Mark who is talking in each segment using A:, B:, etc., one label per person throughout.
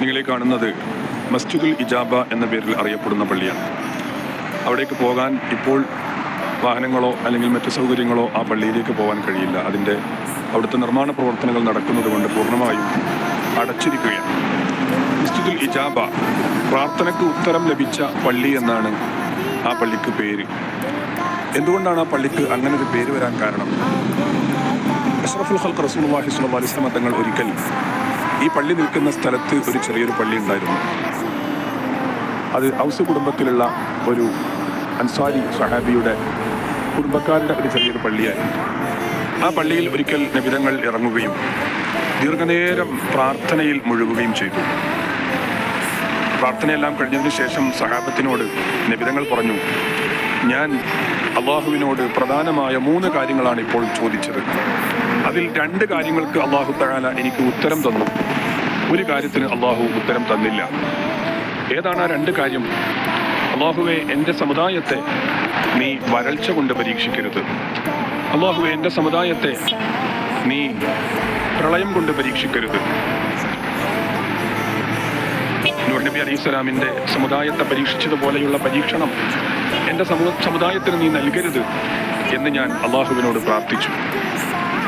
A: നിങ്ങളെ കാണുന്നത് മസ്ജിദുൽ ഇജാബ എന്ന പേരിൽ അറിയപ്പെടുന്ന പള്ളിയാണ്. അവിടേക്ക് പോകാൻ ഇപ്പോൾ വാഹനങ്ങളോ അല്ലെങ്കിൽ മറ്റു സൗകര്യങ്ങളോ ആ പള്ളിയിലേക്ക് പോകാൻ കഴിയില്ല. അതിന്റെ അവിടുത്തെ നിർമ്മാണ പ്രവർത്തനങ്ങൾ നടക്കുന്നത് കൊണ്ട് പൂർണമായും അടച്ചിരിക്കുകയാണ്. മസ്ജിദുൽ ഇജാബ പ്രാർത്ഥനയ്ക്ക് ഉത്തരം ലഭിച്ച പള്ളി എന്നാണ് ആ പള്ളിക്ക് പേര്. എന്തുകൊണ്ടാണ് ആ പള്ളിക്ക് അങ്ങനെ ഒരു പേര് വരാൻ കാരണം? അഷ്റഫുൽ ഹൽക്ക് റസൂൽ സ്വല്ലല്ലാഹി അലൈഹി തങ്ങൾ ഒരിക്കൽ ഈ പള്ളി നിൽക്കുന്ന സ്ഥലത്ത് ഒരു ചെറിയൊരു പള്ളി ഉണ്ടായിരുന്നു. അത് ഔസ് കുടുംബത്തിലുള്ള ഒരു അൻസാരി സഹാബിയുടെ കുടുംബക്കാരുടെ ഒരു ചെറിയൊരു പള്ളിയായിരുന്നു. ആ പള്ളിയിൽ ഒരിക്കൽ നബിതങ്ങൾ ഇറങ്ങുകയും ദീർഘനേരം പ്രാർത്ഥനയിൽ മുഴുകുകയും ചെയ്തു. പ്രാർത്ഥനയെല്ലാം കഴിഞ്ഞതിന് ശേഷം സഹാബത്തിനോട് നബിതങ്ങൾ പറഞ്ഞു ഞാൻ അള്ളാഹുവിനോട് പ്രധാനമായ മൂന്ന് കാര്യങ്ങളാണ് ഇപ്പോൾ ചോദിച്ചത്. അതിൽ രണ്ട് കാര്യങ്ങൾക്ക് അള്ളാഹു തആല എനിക്ക് ഉത്തരം തന്നു. ഒരു കാര്യത്തിന് അള്ളാഹു ഉത്തരം തന്നില്ല. ഏതാണ് ആ രണ്ട് കാര്യം? അള്ളാഹുവെ എന്റെ സമുദായത്തെ നീ വരൾച്ച കൊണ്ട് പരീക്ഷിക്കരുത്. അള്ളാഹുവെ എന്റെ സമുദായത്തെ നീ പ്രളയം കൊണ്ട് പരീക്ഷിക്കരുത്. നബി അലൈഹി സ്വലാമിന്റെ സമുദായത്തെ പരീക്ഷിച്ചതുപോലെയുള്ള പരീക്ഷണം എന്റെ സമു സമുദായത്തിന് നീ നൽകരുത് എന്ന് ഞാൻ അള്ളാഹുവിനോട് പ്രാർത്ഥിച്ചു.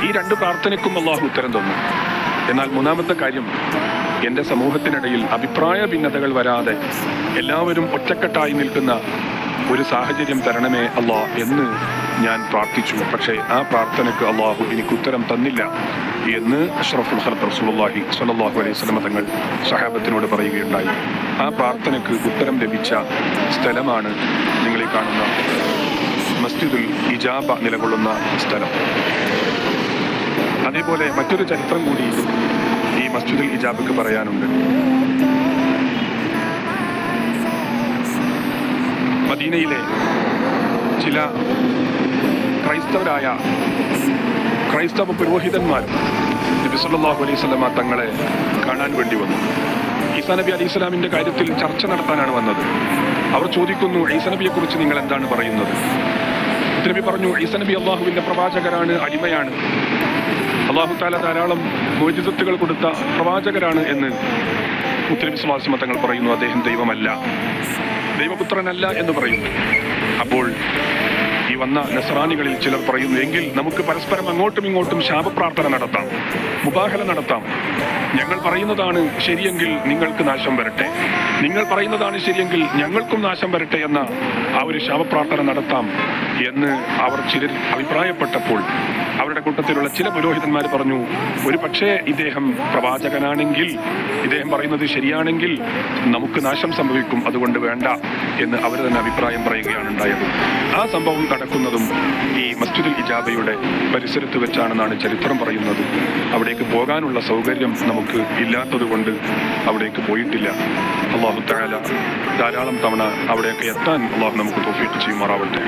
A: ഈ രണ്ട് പ്രാർത്ഥനയ്ക്കും അള്ളാഹു ഉത്തരം തന്നു. എന്നാൽ മൂന്നാമത്തെ കാര്യം എന്റെ സമൂഹത്തിനിടയിൽ അഭിപ്രായ ഭിന്നതകൾ വരാതെ എല്ലാവരും ഒറ്റക്കെട്ടായി നിൽക്കുന്ന ഒരു സാഹചര്യം തരണമേ അള്ളാ എന്ന് ഞാൻ പ്രാർത്ഥിച്ചു. പക്ഷേ ആ പ്രാർത്ഥനയ്ക്ക് അള്ളാഹു എനിക്ക് ഉത്തരം തന്നില്ല എന്ന് അഷ്റഫുൽ ഖൽഖ് റസൂലുള്ളാഹി സ്വല്ലല്ലാഹു അലൈഹി സ്വലമ തങ്ങൾ സഹാബത്തിനോട് പറയുകയുണ്ടായി. ആ പ്രാർത്ഥനയ്ക്ക് ഉത്തരം ലഭിച്ച സ്ഥലമാണ് നിങ്ങളെ കാണുന്ന മസ്ജിദുൽ ഇജാബ നിലകൊള്ളുന്ന സ്ഥലം. അതേപോലെ മറ്റൊരു ചരിത്രം കൂടി ഈ മസ്ജിദുൽ ഇജാബക്ക് പറയാനുണ്ട്. മദീനയിലെ ചില ക്രൈസ്തവരായ ക്രൈസ്തവ പുരോഹിതന്മാർ നബി അലൈഹി വസല്ലമ തങ്ങളെ കാണാൻ വേണ്ടി വന്നു. ഈസാ നബി അലൈഹി സ്വലാമിന്റെ കാര്യത്തിൽ ചർച്ച നടത്താനാണ് വന്നത്. അവർ ചോദിക്കുന്നു ഈസ നബിയെ കുറിച്ച് നിങ്ങൾ എന്താണ് പറയുന്നത്? നബി പറഞ്ഞു ഈസ നബി അള്ളാഹുവിന്റെ പ്രവാചകരാണ് അടിമയാണ്. അള്ളാഹു താല ധാരാളം മോചിതത്തുകൾ കൊടുത്ത പ്രവാചകരാണ് എന്ന് മുസ്ലിം സ്വാസിമ മതങ്ങൾ പറയുന്നു. അദ്ദേഹം ദൈവമല്ല. ദൈവപുത്രനല്ല എന്ന് പറയുന്നു. അപ്പോൾ ഈ വന്ന നസറാനികളിൽ ചിലർ പറയുന്നു എങ്കിൽ നമുക്ക് പരസ്പരം അങ്ങോട്ടും ഇങ്ങോട്ടും ശാപപ്രാർത്ഥന നടത്താം മുബാഹല നടത്താം. ഞങ്ങൾ പറയുന്നതാണ് ശരിയെങ്കിൽ നിങ്ങൾക്ക് നാശം വരട്ടെ. നിങ്ങൾ പറയുന്നതാണ് ശരിയെങ്കിൽ ഞങ്ങൾക്കും നാശം വരട്ടെ എന്ന ആ ഒരു ശാപപ്രാർത്ഥന നടത്താം എന്ന് അവർ ചിലർ അഭിപ്രായപ്പെട്ടപ്പോൾ അവരുടെ കൂട്ടത്തിലുള്ള ചില പുരോഹിതന്മാർ പറഞ്ഞു ഒരു പക്ഷേ ഇദ്ദേഹം പ്രവാചകനാണെങ്കിൽ ഇദ്ദേഹം പറയുന്നത് ശരിയാണെങ്കിൽ നമുക്ക് നാശം സംഭവിക്കും അതുകൊണ്ട് വേണ്ട എന്ന് അവർ തന്നെ അഭിപ്രായം പറയുകയാണ് ഉണ്ടായത്. ആ സംഭവം നടക്കുന്നതും ഈ മസ്ജിദുൽ ഇജാബയുടെ പരിസരത്ത് വെച്ചാണെന്നാണ് ചരിത്രം പറയുന്നത്. അവിടേക്ക് പോകാനുള്ള സൗകര്യം നമുക്ക് ഇല്ലാത്തത് കൊണ്ട് അവിടേക്ക് പോയിട്ടില്ല. അള്ളാഹു തആല ധാരാളം തവണ അവിടെയൊക്കെ എത്താൻ അള്ളാഹു നമുക്ക് തോഫിയിട്ട് ചെയ്യുമാറാവട്ടെ.